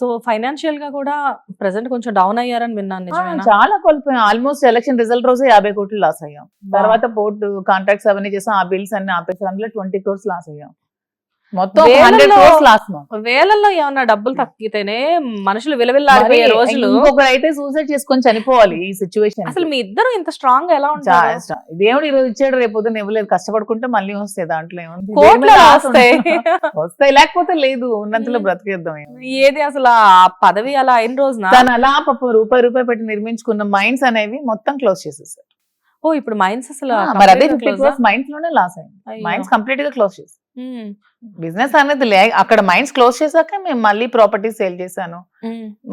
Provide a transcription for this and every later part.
So ఫైనాన్షియల్గా కూడా present కొంచెం డౌన్ అయ్యారని విన్నాను చాలా కోల్పోయాం. ఆల్మోస్ట్ ఎలక్షన్ రిజల్ట్ రోజు యాభై కోట్లు లాస్ అయ్యాం. తర్వాత పోర్టు కాంట్రాక్ట్స్ అవన్నీ చేసాం. ఆ బిల్స్ అన్ని ఆపేసాం అందులో ట్వంటీ క్రోర్స్ లాస్ అయ్యాం. మొత్తం వేలల్లో- హండ్రెడ్ క్రోర్స్ లాస్ వేలల్లో ఏమన్నా డబ్బులు తగ్గితేనే మనుషులు విలవిల్లాడిపోయే రోజులు. అయితే సూసైడ్ చేసుకొని చనిపోవాలి ఈ సిచ్యువేషన్ అసలు మీ ఇద్దరు ఇంత స్ట్రాంగ్ ఎలా ఉంటారు? దేవుడు ఈ రోజు ఇచ్చాడు రేపు పొద్దున్న ఇవ్వలేదు. కష్టపడుకుంటే మళ్ళీ వస్తాయి దాంట్లో ఏముంది? దేని వస్తాయి. వస్తాయి లేకపోతే లేదు. ఉన్నంతలో. బ్రతికేద్దాం. ఏది అసలు ఆ పదవి అలా అయిన రోజున? తను అలా పాపం రూపాయి రూపాయి పెట్టి నిర్మించుకున్న మైండ్స్ అనేవి మొత్తం క్లోజ్ చేసేసారు ఓ ఇప్పుడు మైండ్స్ అసలు మరి అదే ఫిఫ్టీ మైండ్స్లోనే లాస్ అయింది. మైండ్స్ కంప్లీట్గా క్లోజ్ చేసి బిజినెస్ అనేది లే అక్కడ మైండ్స్ క్లోజ్ చేశాక మేము మళ్ళీ ప్రాపర్టీ సేల్ చేశాను.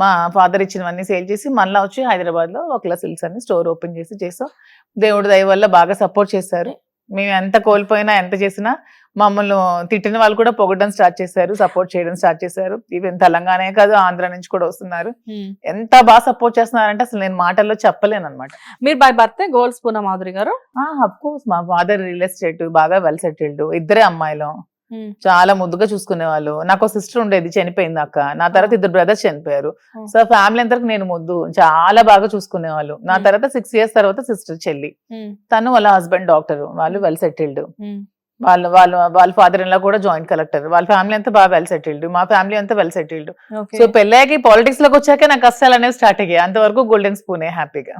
మా ఫాదర్ ఇచ్చినవన్నీ సేల్ చేసి మళ్ళీ వచ్చి హైదరాబాద్లో ఒకలా సిల్క్స్ అని స్టోర్ ఓపెన్ చేసి చేసాం దేవుడి దయ వల్ల బాగా సపోర్ట్ చేశారు. మేము ఎంత కోల్పోయినా ఎంత చేసినా మమ్మల్ని తిట్టిన వాళ్ళు కూడా పొగడం స్టార్ట్ చేశారు సపోర్ట్ చేయడం స్టార్ట్ చేశారు. ఈవెన్ తెలంగాణ కాదు ఆంధ్ర నుంచి కూడా వస్తున్నారు. ఎంత బాగా సపోర్ట్ చేస్తున్నారంటే అసలు నేను మాటల్లో చెప్పలేను అనమాట మీరు by birth gold spoon Madhuri garu? Of course మా ఫాదర్ రియల్ ఎస్టేట్ బాగా వెల్ సెటిల్డ్ ఇద్దరే అమ్మాయిలు. చాలా ముద్దుగా చూసుకునే వాళ్ళు నాకు సిస్టర్ ఉండేది చనిపోయింది అక్క. నా తర్వాత ఇద్దరు బ్రదర్స్ చనిపోయారు. సో ఫ్యామిలీ అంతరకు నేను ముద్దు. చాలా బాగా చూసుకునే వాళ్ళు నా. తర్వాత సిక్స్ ఇయర్స్ తర్వాత సిస్టర్ చెల్లి. తను వాళ్ళ హస్బెండ్ డాక్టర్. వాళ్ళు వెల్ సెటిల్డ్. వాళ్ళు వాళ్ళ వాళ్ళ ఫాదర్ ఇన్ లా కూడా జాయింట్ కలెక్టర్. వాళ్ళ ఫ్యామిలీ అంతా బాగా వెల్ సెటిల్డ్. మా ఫ్యామిలీ అంతా వెల్ సెటిల్డ్. సో పెళ్ళాకి పాలిటిక్స్లోకి వచ్చాక నాకు కష్టాలు అనేవి స్టార్ట్ అయ్యాయి. అంతవరకు గోల్డెన్ స్పూనే హ్యాపీగా.